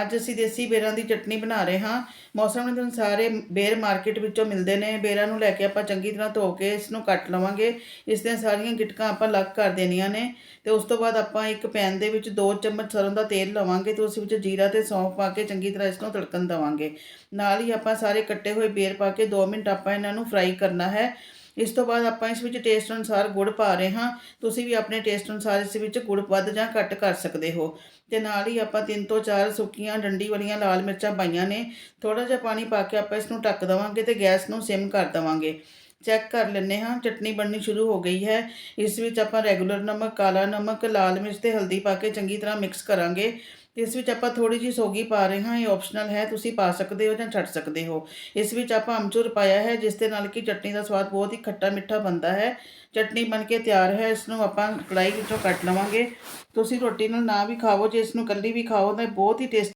ਅੱਜ ਅਸੀਂ ਦੇਸੀ ਬੇਰਾਂ ਦੀ ਚਟਨੀ ਬਣਾ ਰਹੇ ਹਾਂ। ਮੌਸਮ ਦੇ ਅਨੁਸਾਰ ਇਹ ਬੇਰ ਮਾਰਕੀਟ ਵਿੱਚੋਂ ਮਿਲਦੇ ਨੇ। ਬੇਰਾਂ ਨੂੰ ਲੈ ਕੇ ਆਪਾਂ ਚੰਗੀ ਤਰ੍ਹਾਂ ਧੋ ਕੇ ਇਸ ਨੂੰ ਕੱਟ ਲਵਾਂਗੇ। ਇਸ ਦੀਆਂ ਸਾਰੀਆਂ ਗਿਟਕਾਂ ਆਪਾਂ ਅਲੱਗ ਕਰ ਦੇਣੀਆਂ ਨੇ ਤੇ ਉਸ ਤੋਂ ਬਾਅਦ ਆਪਾਂ ਇੱਕ ਪੈਨ ਦੇ ਵਿੱਚ 2 ਚਮਚ ਸਰੋਂ ਦਾ ਤੇਲ ਲਵਾਂਗੇ ਤੇ ਉਸ ਵਿੱਚ ਜੀਰਾ ਤੇ ਸੌਂਫ ਪਾ ਕੇ ਚੰਗੀ ਤਰ੍ਹਾਂ ਇਸ ਨੂੰ ਤੜਕਣ ਦੇਵਾਂਗੇ। ਨਾਲ ਹੀ ਆਪਾਂ ਸਾਰੇ ਕੱਟੇ ਹੋਏ ਬੇਰ ਪਾ ਕੇ 2 ਮਿੰਟ ਆਪਾਂ ਇਹਨਾਂ ਨੂੰ ਫਰਾਈ ਕਰਨਾ ਹੈ। ਇਸ ਤੋਂ ਬਾਅਦ ਆਪਾਂ ਇਸ ਵਿੱਚ ਟੇਸਟ ਅਨੁਸਾਰ ਗੁੜ ਪਾ ਰਹੇ ਹਾਂ। ਤੁਸੀਂ ਵੀ ਆਪਣੇ ਟੇਸਟ ਅਨੁਸਾਰ ਇਸ ਵਿੱਚ ਗੁੜ ਵੱਧ ਜਾਂ ਘੱਟ ਕਰ ਸਕਦੇ ਹੋ। ਤੇ ਨਾਲ ਹੀ ਆਪਾਂ ਤਿੰਨ ਤੋਂ ਚਾਰ ਸੁੱਕੀਆਂ ਡੰਡੀ ਵਾਲੀਆਂ ਲਾਲ ਮਿਰਚਾਂ ਪਾਈਆਂ ਨੇ। ਥੋੜਾ ਜਿਹਾ ਪਾਣੀ ਪਾ ਕੇ ਆਪਾਂ ਇਸ ਨੂੰ ਢੱਕ ਦੇਵਾਂਗੇ ਤੇ ਗੈਸ ਨੂੰ ਸਿਮ ਕਰ ਦੇਵਾਂਗੇ। ਚੈੱਕ ਕਰ ਲੈਂਦੇ ਹਾਂ। ਚਟਨੀ ਬਣਨੀ ਸ਼ੁਰੂ ਹੋ ਗਈ ਹੈ। ਇਸ ਵਿੱਚ ਆਪਾਂ ਰੈਗੂਲਰ ਨਮਕ, ਕਾਲਾ ਨਮਕ, ਲਾਲ ਮਿਰਚ ਤੇ ਹਲਦੀ ਪਾ ਕੇ ਚੰਗੀ ਤਰ੍ਹਾਂ ਮਿਕਸ ਕਰਾਂਗੇ। ਇਸ ਵਿੱਚ ਆਪਾਂ ਥੋੜੀ ਜਿਹੀ ਸੋਗੀ ਪਾ ਰਹੇ ਹਾਂ। ਇਹ ਆਪਸ਼ਨਲ ਹੈ। ਤੁਸੀਂ ਪਾ ਸਕਦੇ ਹੋ ਜਾਂ ਛੱਡ ਸਕਦੇ ਹੋ। ਇਸ ਵਿੱਚ ਆਪਾਂ ਅਮਚੂਰ ਪਾਇਆ ਹੈ, ਜਿਸ ਦੇ ਨਾਲ ਕਿ ਚਟਨੀ ਦਾ ਸਵਾਦ ਬਹੁਤ ਹੀ ਖੱਟਾ ਮਿੱਠਾ ਬਣਦਾ ਹੈ। ਚਟਨੀ ਬਣ ਕੇ ਤਿਆਰ ਹੈ। ਇਸ ਨੂੰ ਆਪਾਂ ਕੜਾਈ ਵਿੱਚੋਂ ਕੱਟ ਲਵਾਂਗੇ। ਤੁਸੀਂ ਰੋਟੀ ਨਾਲ ਨਾ ਵੀ ਖਾਓ। ਜੇ ਇਸ ਨੂੰ ਇਕੱਲੀ ਵੀ ਖਾਓ ਤਾਂ ਬਹੁਤ ਹੀ ਟੇਸਟੀ